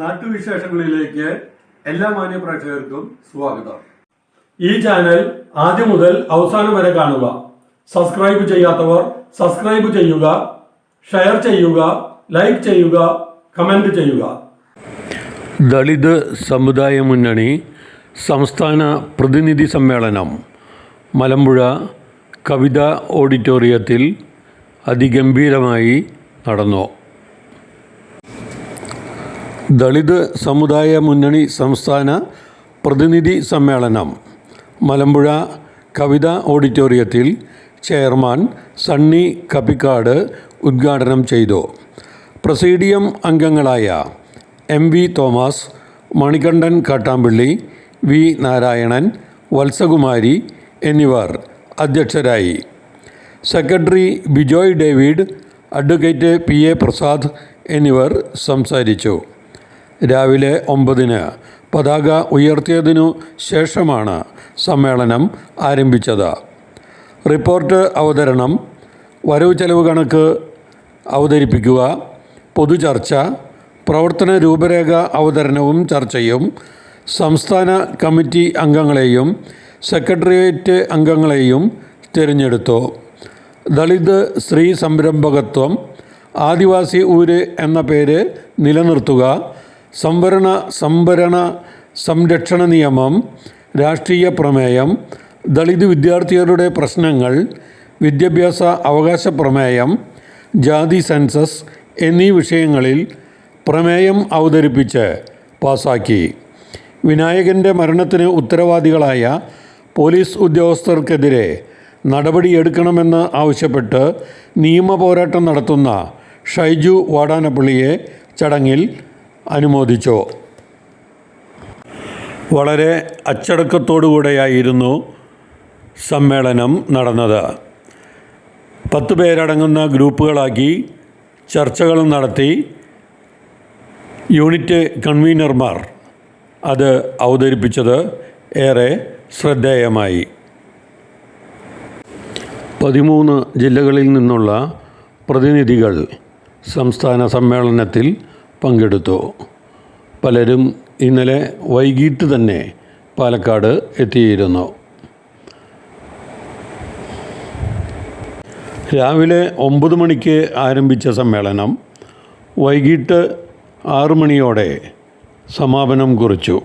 നാട്ടുവിശേഷങ്ങളിലേക്ക് എല്ലാ മാന്യ പ്രേക്ഷകർക്കും സ്വാഗതം. ഈ ചാനൽ ആദ്യം മുതൽ അവസാനം വരെ കാണുക. സബ്സ്ക്രൈബ് ചെയ്യാത്തവർ സബ്സ്ക്രൈബ് ചെയ്യുക ഷെയർ ചെയ്യുക ലൈക്ക് ചെയ്യുക കമന്റ് ചെയ്യുക. ദളിത് സമുദായ മുന്നണി സംസ്ഥാന പ്രതിനിധി സമ്മേളനം മലമ്പുഴ കവിത ഓഡിറ്റോറിയത്തിൽ അതിഗംഭീരമായി നടന്നു. ദളിത് സമുദായ മുന്നണി സംസ്ഥാന പ്രതിനിധി സമ്മേളനം. മലമ്പുഴ കവിത ഓഡിറ്റോറിയത്തിൽ ചെയർമാൻ സണ്ണി കപ്പിക്കാട് ഉദ്ഘാടനം ചെയ്തു. പ്രസീഡിയം അംഗങ്ങളായ M V Thomas Manikandan Kattampilly V Narayanan Valsakumari എന്നിവർ അധ്യക്ഷരായി. Secretary Bijoy David advocate P A Prasad എന്നിവർ സംസാരിച്ചു. രാവിലെ ഒമ്പതിന് പതാക ഉയർത്തിയതിനു ശേഷമാണ് സമ്മേളനം ആരംഭിച്ചത്. റിപ്പോർട്ട് അവതരണം വരവ് ചെലവ് കണക്ക് അവതരിപ്പിക്കുക പൊതുചർച്ച പ്രവർത്തന രൂപരേഖ അവതരണവും ചർച്ചയും സംസ്ഥാന കമ്മിറ്റി അംഗങ്ങളെയും സെക്രട്ടേറിയറ്റ് അംഗങ്ങളെയും തിരഞ്ഞെടുത്തു. ദളിത് സ്ത്രീ സംരംഭകത്വം ആദിവാസി ഊര് എന്ന പേര് നിലനിർത്തുക സംവരണ സംഭരണ സംരക്ഷണ നിയമം രാഷ്ട്രീയ പ്രമേയം ദളിത് വിദ്യാർത്ഥികളുടെ പ്രശ്നങ്ങൾ വിദ്യാഭ്യാസ അവകാശ പ്രമേയം ജാതി സെൻസസ് എന്നീ വിഷയങ്ങളിൽ പ്രമേയം അവതരിപ്പിച്ച് പാസാക്കി. വിനായകന്റെ മരണത്തിന് ഉത്തരവാദികളായ പോലീസ് ഉദ്യോഗസ്ഥർക്കെതിരെ നടപടിയെടുക്കണമെന്ന് ആവശ്യപ്പെട്ട് നിയമ പോരാട്ടം നടത്തുന്ന ഷൈജു വാടാനപ്പള്ളിയെ ചടങ്ങിൽ അനുമോദിച്ചു? വളരെ അച്ചടക്കത്തോടുകൂടെയായിരുന്നു സമ്മേളനം നടന്നത്. പത്ത് പേരടങ്ങുന്ന ഗ്രൂപ്പുകളാക്കി ചർച്ചകൾ നടത്തി യൂണിറ്റ് കൺവീനർമാർ അത് അവതരിപ്പിച്ചത് ഏറെ ശ്രദ്ധേയമായി. പതിമൂന്ന് ജില്ലകളിൽ നിന്നുള്ള പ്രതിനിധികൾ സംസ്ഥാന സമ്മേളനത്തിൽ പങ്കെടുത്തു. പലരും ഇന്നലെ വൈകിട്ട് തന്നെ പാലക്കാട് എത്തിയിരുന്നു. രാവിലെ ഒമ്പത് മണിക്ക് ആരംഭിച്ച സമ്മേളനം വൈകിട്ട് ആറു മണിയോടെ സമാപനം കുറിച്ചു.